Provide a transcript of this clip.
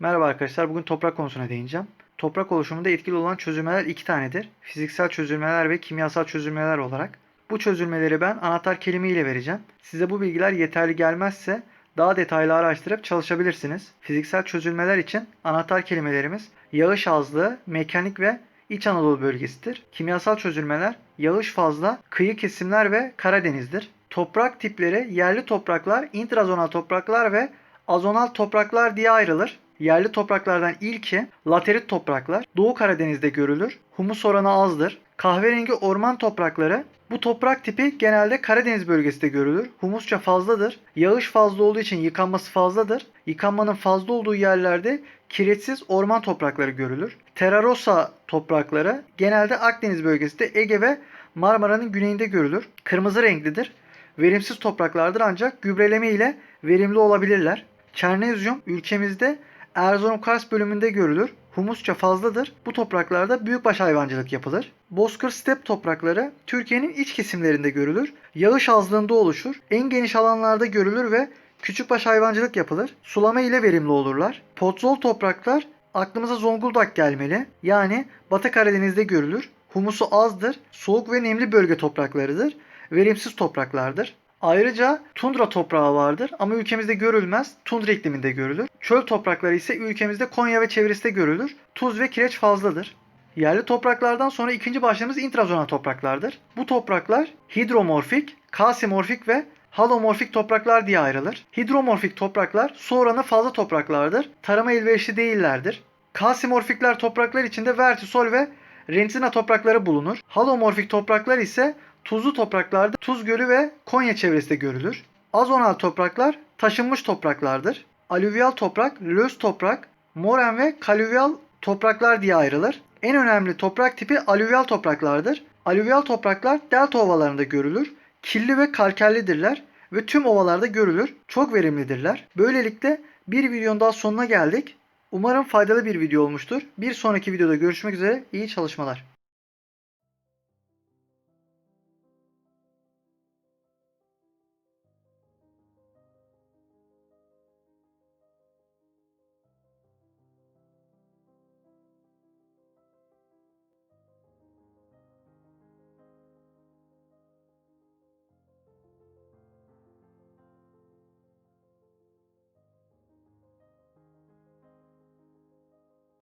Merhaba arkadaşlar. Bugün toprak konusuna değineceğim. Toprak oluşumunda etkili olan çözülmeler iki tanedir. Fiziksel çözülmeler ve kimyasal çözülmeler olarak. Bu çözülmeleri ben anahtar kelime ile vereceğim. Size bu bilgiler yeterli gelmezse daha detaylı araştırıp çalışabilirsiniz. Fiziksel çözülmeler için anahtar kelimelerimiz yağış azlığı, mekanik ve İç Anadolu bölgesidir. Kimyasal çözülmeler yağış fazla, kıyı kesimler ve Karadeniz'dir. Toprak tipleri yerli topraklar, intrazonal topraklar ve azonal topraklar diye ayrılır. Yerli topraklardan ilki laterit topraklar. Doğu Karadeniz'de görülür. Humus oranı azdır. Kahverengi orman toprakları bu toprak tipi genelde Karadeniz bölgesinde görülür. Humusça fazladır. Yağış fazla olduğu için yıkanması fazladır. Yıkanmanın fazla olduğu yerlerde kiretsiz orman toprakları görülür. Terrarosa toprakları genelde Akdeniz bölgesinde Ege ve Marmara'nın güneyinde görülür. Kırmızı renklidir. Verimsiz topraklardır ancak gübreleme ile verimli olabilirler. Çernezyum ülkemizde Erzurum Kars bölümünde görülür. Humusça fazladır. Bu topraklarda büyükbaş hayvancılık yapılır. Bozkır step toprakları Türkiye'nin iç kesimlerinde görülür. Yağış azlığında oluşur. En geniş alanlarda görülür ve küçükbaş hayvancılık yapılır. Sulama ile verimli olurlar. Potzol topraklar aklımıza Zonguldak gelmeli. Yani Batı Karadeniz'de görülür. Humusu azdır. Soğuk ve nemli bölge topraklarıdır. Verimsiz topraklardır. Ayrıca tundra toprağı vardır ama ülkemizde görülmez. Tundra ikliminde görülür. Çöl toprakları ise ülkemizde Konya ve çevresinde görülür. Tuz ve kireç fazladır. Yerli topraklardan sonra ikinci başlığımız intrazonal topraklardır. Bu topraklar hidromorfik, kasimorfik ve halomorfik topraklar diye ayrılır. Hidromorfik topraklar su oranı fazla topraklardır. Tarıma elverişli değillerdir. Kasimorfikler topraklar içinde vertisol ve rentina toprakları bulunur. Halomorfik topraklar ise tuzlu topraklarda Tuz Gölü ve Konya çevresinde görülür. Azonal topraklar taşınmış topraklardır. Alüvyal toprak, löz toprak, moren ve kalüvyal topraklar diye ayrılır. En önemli toprak tipi alüvyal topraklardır. Alüvyal topraklar delta ovalarında görülür. Kirli ve kalkerlidirler ve tüm ovalarda görülür. Çok verimlidirler. Böylelikle bir videonun daha sonuna geldik. Umarım faydalı bir video olmuştur. Bir sonraki videoda görüşmek üzere. İyi çalışmalar.